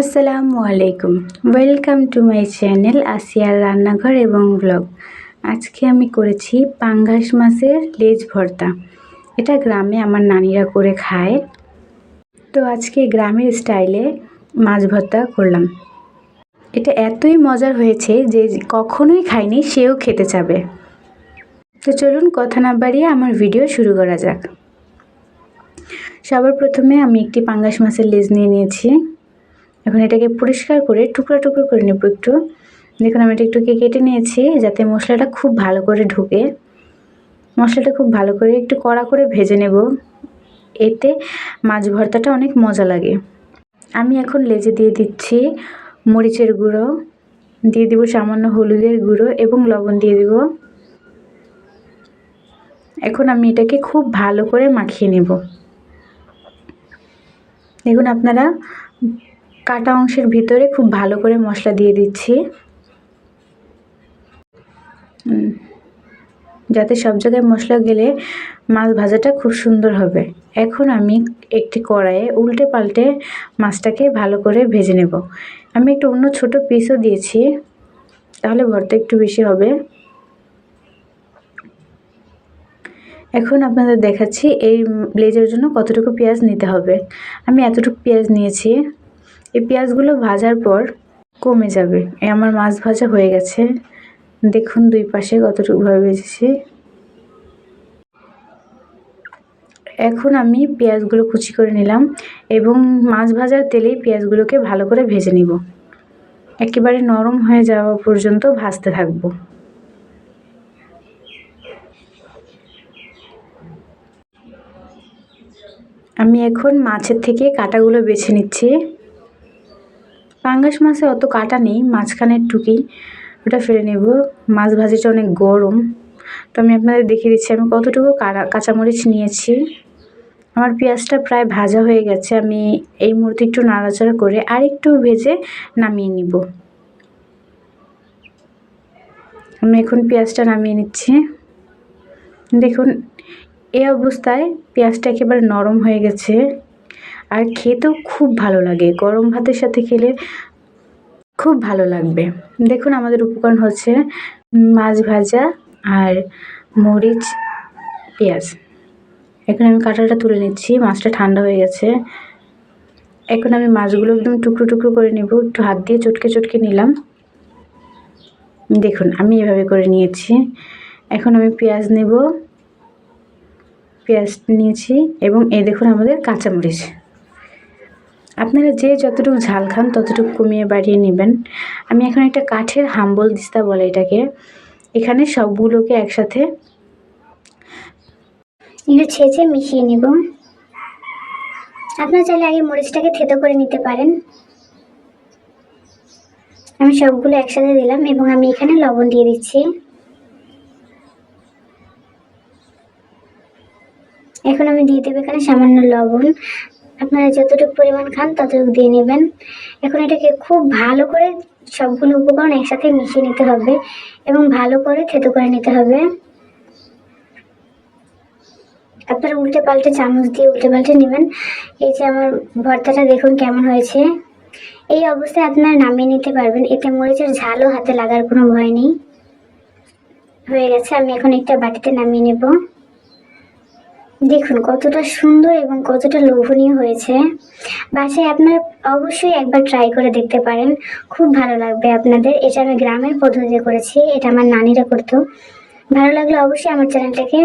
আসসালামু আলাইকুম। Welcome to my channel আসিয়ার রান্নাঘর এবং ব্লগ আজকে আমি করেছি পাঙ্গাস মাছের লেজ ভর্তা। এটা গ্রামে আমার নানিরা করে খায়। তো আজকে গ্রামের স্টাইলে মাছ ভর্তা করলাম। এটা এতই মজার হয়েছে যে কখনোই খায়নি সেও খেতে চাবে। তো চলুন কথা না বাড়িয়ে আমার ভিডিও শুরু করা যাক। সবার প্রথমে আমি একটি পাঙ্গাস মাছের লেজ নিয়ে নিয়েছি। এখন এটাকে পরিষ্কার করে, টুকরো টুকরো করে নেব একটু। দেখুন, আমি এটা একটু কেটে নিয়েছি যাতে মশলাটা খুব ভালো করে ঢুকে। মশলাটা খুব ভালো করে একটু কড়া করে ভেজে নেব। এতে মাছ ভর্তাটা অনেক মজা লাগে। আমি এখন লেজে দিয়ে দিচ্ছি মরিচের গুঁড়ো, দিয়ে দিব সামান্য হলুদের গুঁড়ো এবং লবণ দিয়ে দিব। এখন আমি এটাকে খুব ভালো করে মাখিয়ে নেব। দেখুন, আপনারা কাটা অংশের ভিতরে খুব ভালো করে মশলা দিয়ে দিচ্ছি। যাতে সব জায়গায় মশলা গেলে মাছ ভাজাটা খুব সুন্দর হবে। এখন আমি একটি কড়াইয়ে উল্টে পাল্টে মাছটাকে ভালো করে ভেজে নেব। আমি একটু অন্য ছোট পিসও দিয়েছি, তাহলে ভর্তা একটু বেশি হবে। এখন আপনাদের দেখাচ্ছি এই ব্লেজের জন্য কতটুকু পেঁয়াজ নিতে হবে। আমি এতটুকু পেঁয়াজ নিয়েছি। এই পেঁয়াজগুলো ভাজার পর কমে যাবে। আমার মাছ ভাজা হয়ে গেছে। দেখুন দুই পাশে কতটুকুভাবে ভেজেছি। এখন আমি পেঁয়াজগুলো কুচি করে নিলাম এবং মাছ ভাজার তেলেই পেঁয়াজগুলোকে ভালো করে ভেজে নিব। একেবারে নরম হয়ে যাওয়া পর্যন্ত ভাজতে থাকব। আমি এখন মাছের থেকে কাটাগুলো বেছে নিচ্ছি। পাঙ্গাস মাছে অত কাটা নেই মাঝখানের টুকি ওটা ফেলে নেব। মাছ ভাজিটা অনেক গরম। তো আমি আপনাদের দেখিয়ে দিচ্ছি, আমি কতটুকু কাঁচামরিচ নিয়েছি। আমার পেঁয়াজটা প্রায় ভাজা হয়ে গেছে, আমি এই মুহূর্তে একটু নাড়াচাড়া করে আর একটু ভেজে নামিয়ে নিব। আমি এখন পেঁয়াজটা নামিয়ে নিচ্ছি। দেখুন, এই অবস্থায় পেঁয়াজটা একেবারে নরম হয়ে গেছে। আর খেতেও খুব ভালো লাগে। গরম ভাতের সাথে খেলে খুব ভালো লাগবে। দেখুন, আমাদের উপকরণ হচ্ছে মাছ ভাজা আর মরিচ, পেঁয়াজ। এখন আমি কাঁটাটা তুলে নিচ্ছি। মাছটা ঠান্ডা হয়ে গেছে। এখন আমি মাছগুলো একদম টুকরো টুকরো করে নেব। একটু হাত দিয়ে চটকে চটকে নিলাম। দেখুন, আমি এভাবে করে নিয়েছি। এখন আমি পেঁয়াজ নেব। পেঁয়াজ নিয়েছি এবং এই দেখুন আমাদের কাঁচামরিচ। আপনারা যে যতটুকু ঝাল খান, ততটুকু কমিয়ে বাড়িয়ে নেবেন। আমি এখন একটা কাঠের হাম্বল দিস্তা বলে এটাকে। এখানে সবগুলোকে একসাথে একটু ছেঁচে মিশিয়ে নেব। আপনারা চাইলে আগে মরিচটাকে থেতো করে নিতে পারেন। আমি সবগুলো একসাথে দিলাম এবং আমি এখানে লবণ দিয়ে দিচ্ছি। এখন আমি দিয়ে দেবো এখানে সামান্য লবণ। আপনারা যতটুকু পরিমাণ খান ততটুকু দিয়ে নেবেন। এখন এটাকে খুব ভালো করে সবগুলো উপকরণ একসাথে মিশিয়ে নিতে হবে এবং ভালো করে থেতো করে নিতে হবে। আপনারা উল্টে পাল্টে চামচ দিয়ে উল্টে পাল্টে নেবেন। এই যে আমার ভর্তাটা দেখুন কেমন হয়েছে। এই অবস্থায় আপনারা নামিয়ে নিতে পারবেন। এতে মরিচের ঝালও হাতে লাগার কোনো ভয় নেই। হয়ে গেছে। আমি এখন একটা বাটিতে নামিয়ে নেব। দেখুন, কতটা সুন্দর এবং কতটা লোভনীয় হয়েছে। বাসায় আপনার অবশ্যই একবার ট্রাই করে দেখতে পারেন। খুব ভালো লাগবে আপনাদের। এটা আমি গ্রামের পদ্ধতিতে করেছি। এটা আমার নানিরা করতো। ভালো লাগলে অবশ্যই আমার চ্যানেলটাকে